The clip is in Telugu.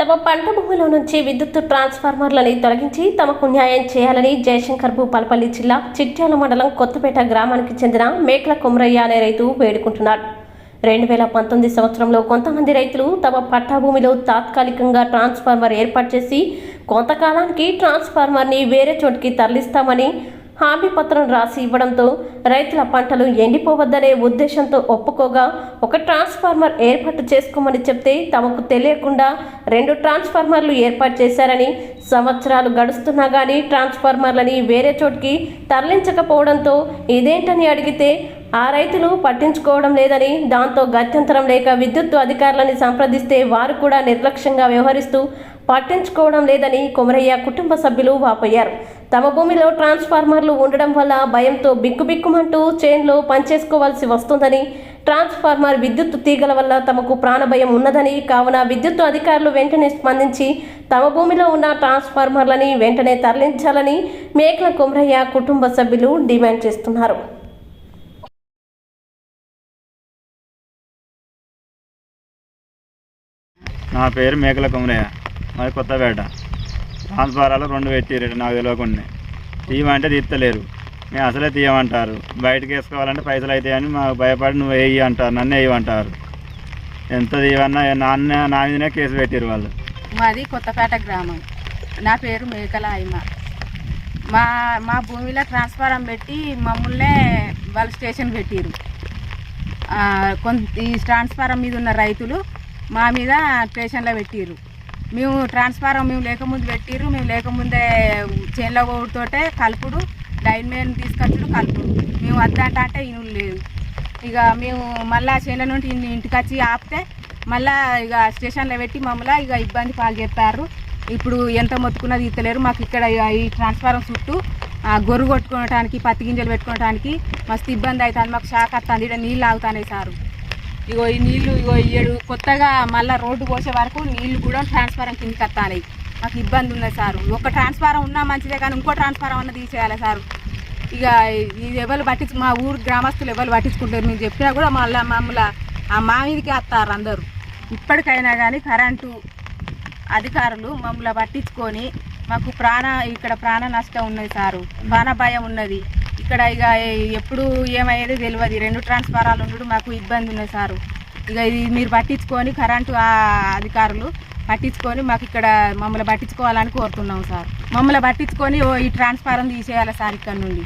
తమ పంట భూమిలో నుంచి విద్యుత్ ట్రాన్స్ఫార్మర్లని తొలగించి తమకు న్యాయం చేయాలని జయశంకర్ భూపాలపల్లి జిల్లా చిట్యాల మండలం కొత్తపేట గ్రామానికి చెందిన మేకల కొమరయ్య అనే రైతు వేడుకుంటున్నాడు. రెండు వేల పంతొమ్మిది సంవత్సరంలో కొంతమంది రైతులు తమ పట్టాభూమిలో తాత్కాలికంగా ట్రాన్స్ఫార్మర్ ఏర్పాటు చేసి కొంతకాలానికి ట్రాన్స్ఫార్మర్ని వేరే చోటికి తరలిస్తామని హామీ పత్రం రాసి ఇవ్వడంతో రైతుల పంటలు ఎండిపోవద్దనే ఉద్దేశంతో ఒప్పుకోగా ఒక ట్రాన్స్ఫార్మర్ ఏర్పాటు చేసుకోమని చెప్తే తమకు తెలియకుండా రెండు ట్రాన్స్ఫార్మర్లు ఏర్పాటు చేశారని సంవత్సరాలు గడుస్తున్నా కానీ ట్రాన్స్ఫార్మర్లని వేరే చోటికి తరలించకపోవడంతో ఇదేంటని అడిగితే ఆ రైతులు పట్టించుకోవడం లేదని దాంతో గత్యంతరం లేక విద్యుత్ అధికారులని సంప్రదిస్తే వారు కూడా నిర్లక్ష్యంగా వ్యవహరిస్తూ పట్టించుకోవడం లేదని కొమరయ్య కుటుంబ సభ్యులు వాపోయారు. తమ భూమిలో ట్రాన్స్ఫార్మర్లు ఉండడం వల్ల భయంతో బిక్కుబిక్కుమంటూ చైన్లో పనిచేసుకోవాల్సి వస్తుందని ట్రాన్స్ఫార్మర్ విద్యుత్ తీగల వల్ల తమకు ప్రాణభయం ఉన్నదని కావున విద్యుత్ అధికారులు వెంటనే స్పందించి తమ భూమిలో ఉన్న ట్రాన్స్ఫార్మర్లని వెంటనే తరలించాలని మేకల కొమరయ్య కుటుంబ సభ్యులు డిమాండ్ చేస్తున్నారు. నా పేరు మేకల కుమరయ్య. మాది కొత్తపేట. ట్రాన్స్ఫారాలు రెండు పెట్టిరు నాకు తెలియకుండా తీయమంటే తీస్తలేరు మేము అసలే తీయమంటారు. బయటకు వేసుకోవాలంటే పైసలు అవుతాయని మాకు భయపడి నువ్వు వేయి అంటారు నన్ను వేయమంటారు ఎంత తీయమన్నా నాన్న నా మీదనే కేసు పెట్టారు వాళ్ళు. మాది కొత్తపేట గ్రామం. నా పేరు మేకల అయ్యమ్మ మా మా భూమిలో ట్రాన్స్ఫారం పెట్టి మమ్మల్నే వాళ్ళు స్టేషన్ పెట్టిరు. కొంత ఈ ట్రాన్స్ఫారం మీద ఉన్న రైతులు మా మీద స్టేషన్లో పెట్టిర్రు. మేము ట్రాన్స్ఫారం మేము లేకముందు పెట్టిర్రు. మేము లేకముందే చేనులో కొడుతోటే కలుపుడు లైన్ మ్యాన్ తీసుకొచ్చుడు కలుపుడు. మేము వద్దంట అంటే ఇనులు లేదు. ఇక మేము మళ్ళా చేనుల నుండి ఇన్ని ఇంటికి వచ్చి ఆపితే మళ్ళా ఇక స్టేషన్లో పెట్టి మమ్మల్ని ఇక ఇబ్బంది పాలు చెప్పారు ఇప్పుడు ఎంత మొత్తుకున్నది ఇస్తలేరు మాకు ఇక్కడ ఇక ఈ ట్రాన్స్ఫారం చుట్టూ ఆ, గొర్రు కొట్టుకోవడానికి పత్తి గింజలు పెట్టుకోవడానికి మస్తు ఇబ్బంది అవుతుంది మాకు షాక్ వస్తుంది. ఇక్కడ నీళ్ళు ఆగుతానే సారు. ఇగో ఈ నీళ్ళు ఇగో ఇయ్యడు. కొత్తగా మళ్ళీ రోడ్డు పోసే వరకు నీళ్ళు కూడా ట్రాన్స్ఫారం కిందకి వస్తాయి మాకు ఇబ్బంది ఉన్నది సారు. ఒక ట్రాన్స్ఫారం ఉన్నా మంచిదే కానీ ఇంకో ట్రాన్స్ఫారం అన్న తీసేయాలి సారు. ఇక ఇది ఎవరు పట్టించు మా ఊరు గ్రామస్తులు ఎవరు పట్టించుకుంటారు? మేము చెప్పినా కూడా మళ్ళీ మమ్మల్ని ఆ మా మీదకి వస్తారు అందరూ. ఇప్పటికైనా కానీ కరెంటు అధికారులు మమ్మల్ని పట్టించుకొని మాకు ప్రాణ ఇక్కడ ప్రాణ నష్టం ఉన్నది సారు. ప్రాణ భయం ఉన్నది. ఇక్కడ ఇక ఎప్పుడు ఏమయ్యేది తెలియదు రెండు ట్రాన్స్ఫారాలు ఉండడం మాకు ఇబ్బంది ఉన్నది సారు. ఇక ఇది మీరు పట్టించుకొని కరెంటు ఆ అధికారులు పట్టించుకొని మాకు ఇక్కడ మమ్మల్ని పట్టించుకోవాలని కోరుతున్నాం సార్. మమ్మల్ని పట్టించుకొని ఓ ఈ ట్రాన్స్ఫారం తీసేయాలి సార్ ఇక్కడ నుండి.